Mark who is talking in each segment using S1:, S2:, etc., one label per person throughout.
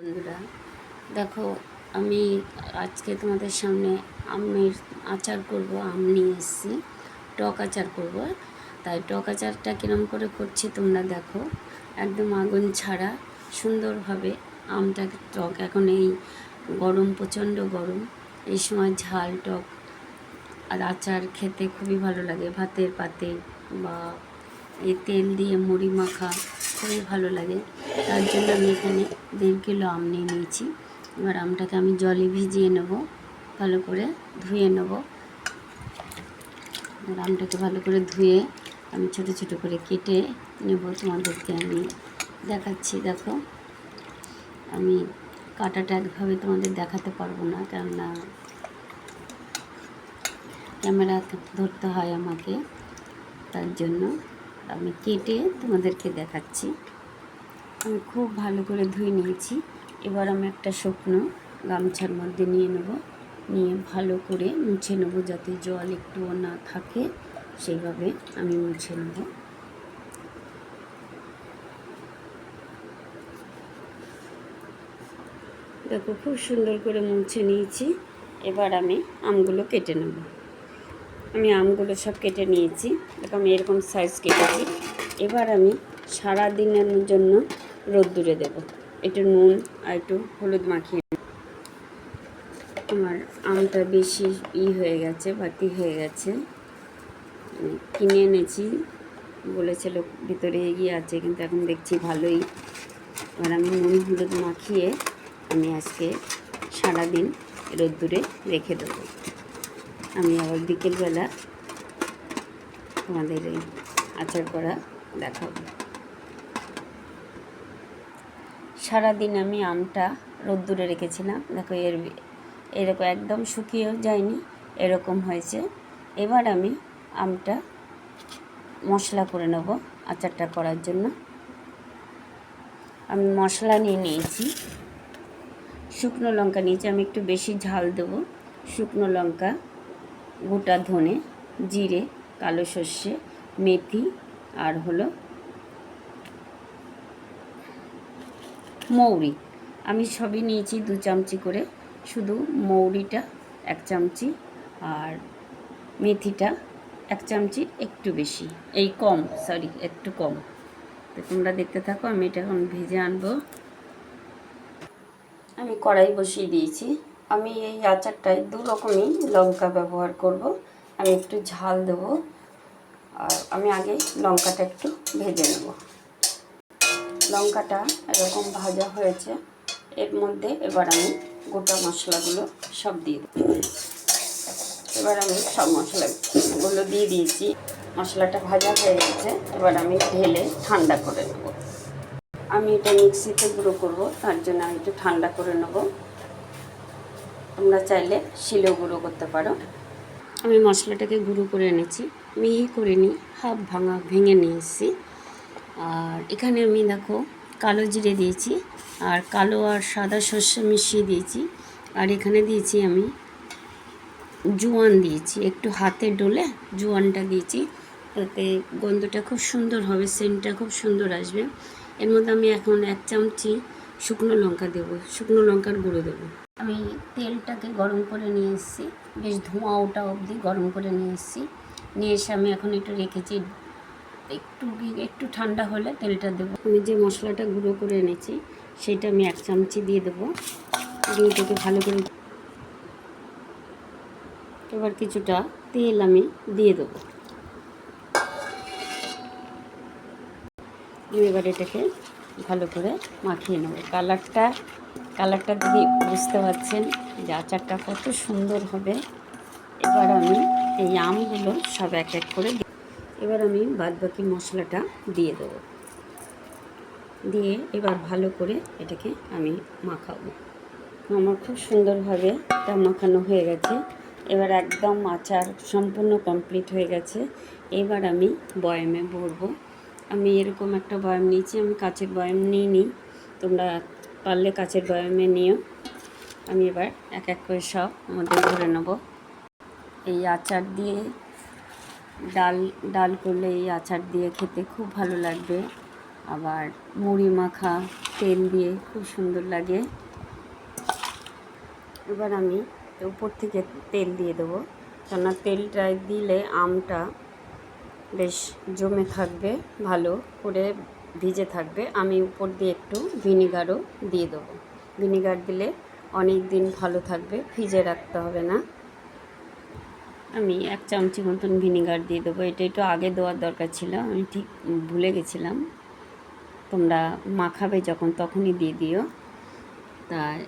S1: বন্ধুরা, দেখো, আমি আজকে তোমাদের সামনে আমের আচার করব, আম নিয়ে এসেছি। টক আচার করব। তাই টক আচারটা কিরম করে করছি তোমরা দেখো। একদম আগুন ছাড়া সুন্দরভাবে আমটা টক। এখন এই গরম, প্রচণ্ড গরম, এই সময় ঝাল, টক আর আচার খেতে খুবই ভালো লাগে। ভাতের পাতে বা এই তেল দিয়ে মুড়ি মাখা খুবই ভালো লাগে। তার জন্য আমি এখানে দেড় কিলো আম নিয়ে নিয়েছি। এবার আমটাকে আমি জলে ভিজিয়ে নেব, ভালো করে ধুয়ে নেব। এবার আমটাকে ভালো করে ধুয়ে আমি ছোট ছোট করে কেটে নেব তোমাদেরকে আমি দেখাচ্ছি। দেখো, আমি কাটাটা একভাবে তোমাদের দেখাতে পারব না, কেননা ক্যামেরা ধরতে হয় আমাকে, তার জন্য। আমি কেটে তোমাদেরকে দেখাচ্ছি। আমি খুব ভালো করে ধুয়ে নিয়েছি। এবার আমি একটা শুকনো গামছার মধ্যে নিয়ে নেব। নিয়ে ভালো করে মুছে নেব যাতে জল একটুও না থাকে। সেইভাবে আমি মুছে নেব। দেখো, খুব সুন্দর করে মুছে নিয়েছি। এবার আমি আমগুলো কেটে নেব। আমি আমগুলো সব কেটে নিয়েছি এরকম এরকম সাইজ কেটেছি। এবার আমি সারা দিনের জন্য রোদ্দুরে দেব। একটু নুন আর একটু হলুদ মাখিয়ে আমার আমটা বেশি ই হয়ে গেছে, বাতি হয়ে গেছে। কিনে এনেছি। বলেছিল ভিতরে এগিয়ে আছে, কিন্তু এখন দেখছি ভালোই। এবার আমি নুন হলুদ মাখিয়ে আমি আজকে সারাদিন রোদ্দুরে রেখে দেবো। আমি আবার বিকেলবেলা তোমাদের এই আচার করা দেখাবো। সারাদিন আমি আমটা রোদ্দুরে রেখেছিলাম। দেখো এর এরকম একদম শুকিয়েও যায়নি, এরকম হয়েছে। এবার আমি আমটা মশলা করে নেব আচারটা করার জন্য। আমি মশলা নিয়ে নিয়েছি। শুকনো লঙ্কা নিয়েছি। আমি একটু বেশি ঝাল দেবো। শুকনো লঙ্কা গোটা ধনে, জিরে, কালো সর্ষে, মেথি আর হলো মৌরি। আমি সবই নিয়েছি দু চামচি করে, শুধু মৌরিটা এক চামচি আর মেথিটা এক চামচি একটু বেশি। এই কম সরি একটু কম। তো তোমরা দেখতে থাকো, আমি এটা এখন ভেজে আনব। আমি কড়াই বসিয়ে দিয়েছি। আমি এই আচারটায় দু রকমই লঙ্কা ব্যবহার করব। আমি একটু ঝাল দেবো আর আমি আগে লঙ্কাটা একটু ভেজে নেব। লঙ্কাটা এরকম ভাজা হয়েছে, এর মধ্যে এবার আমি গোটা মশলাগুলো সব দিয়ে দেবো। এবার আমি সব মশলাগুলো দিয়ে দিয়েছি। মশলাটা ভাজা হয়ে গেছে, এবার আমি ঢেলে ঠান্ডা করে নেব। আমি এটা মিক্সিতে গুঁড়ো করব, তার জন্য আমি একটু ঠান্ডা করে নেব। তোমরা চাইলে শিলেও গুঁড়ো করতে পারো। আমি মশলাটাকে গুঁড়ো করে এনেছি। মিহি করে নিই, হাফ ভাঙা, ভেঙে নিয়ে এসেছি আর এখানে আমি দেখো কালো জিরে দিয়েছি আর কালো আর সাদা সর্ষে মিশিয়ে দিয়েছি। আর এখানে দিয়েছি আমি জোয়ান দিয়েছি। একটু হাতে ডলে জোয়ানটা দিয়েছি। তাতে গন্ধটা খুব সুন্দর হবে, সেন্টটা খুব সুন্দর আসবে। এর মধ্যে আমি এখন এক চামচি শুকনো লঙ্কা দেবো। শুকনো লঙ্কার গুঁড়ো দেবো। আমি তেলটাকে গরম করে নিয়ে এসেছি। বেশ ধোঁয়া ওটা অবধি গরম করে নিয়ে এসেছি। নিয়ে এসে আমি এখন একটু রেখেছি। একটু একটু ঠান্ডা হলে তেলটা দেবো। আমি যে মশলাটা গুঁড়ো করে এনেছি, সেটা আমি এক চামচি দিয়ে দেবো। দিয়ে এটাকে ভালো করে এবার কিছুটা তেল আমি দিয়ে দেবো। এবার এটাকে ভালো করে মাখিয়ে নেব। কালারটা কালারটা দেখে বুঝতে পারছেন যে আচারটা কত সুন্দর হবে। এবার আমি এই আমগুলো সব এক এক করে এবার আমি বাদবাকি মশলাটা দিয়ে দেবো। দিয়ে এবার ভালো করে এটাকে আমি মাখাবো। আমার খুব সুন্দরভাবে এটা মাখানো হয়ে গেছে। এবার একদম আচার সম্পূর্ণ কমপ্লিট হয়ে গেছে। এবার আমি বয়ামে ভরবো। আমি এরকম একটা বয়াম নিয়েছি, আমি কাচের বয়াম নিই নি তোমরা পারলে কাচের বয়ামে নিও। আমি এবার এক এক করে সব মধ্যে ভরে নেব। এই আচার দিয়ে ডাল ডাল করলে এই আচার দিয়ে খেতে খুব ভালো লাগবে। আবার মুড়ি মাখা, তেল দিয়ে খুব সুন্দর লাগে। এবার আমি উপর থেকে তেল দিয়ে দেবো। কেননা তেলটা দিলে আমটা বেশ জমে থাকবে, ভালো করে ভিজে থাকবে। আমি উপর দিয়ে একটু ভিনিগারও দিয়ে দেবো। ভিনিগার দিলে অনেক দিন ভালো থাকবে ফ্রিজে রাখতে হবে না। আমি এক চামচি মতন ভিনিগার দিয়ে দেবো। এটা একটু আগে দেওয়ার দরকার ছিল, আমি ঠিক ভুলে গেছিলাম। তোমরা মাখাবে যখন, তখনই দিয়ে দিও। তাই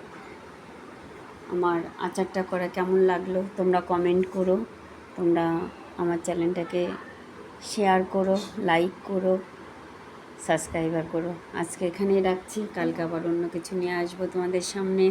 S1: আমার আচারটা করা কেমন লাগল, তোমরা কমেন্ট করো। তোমরা আমার চ্যানেলটাকে শেয়ার করো লাইক করো সাবস্ক্রাইবার করো। আজকে এখানেই রাখছি। কালকে আবার অন্য কিছু নিয়ে আসব তোমাদের সামনে।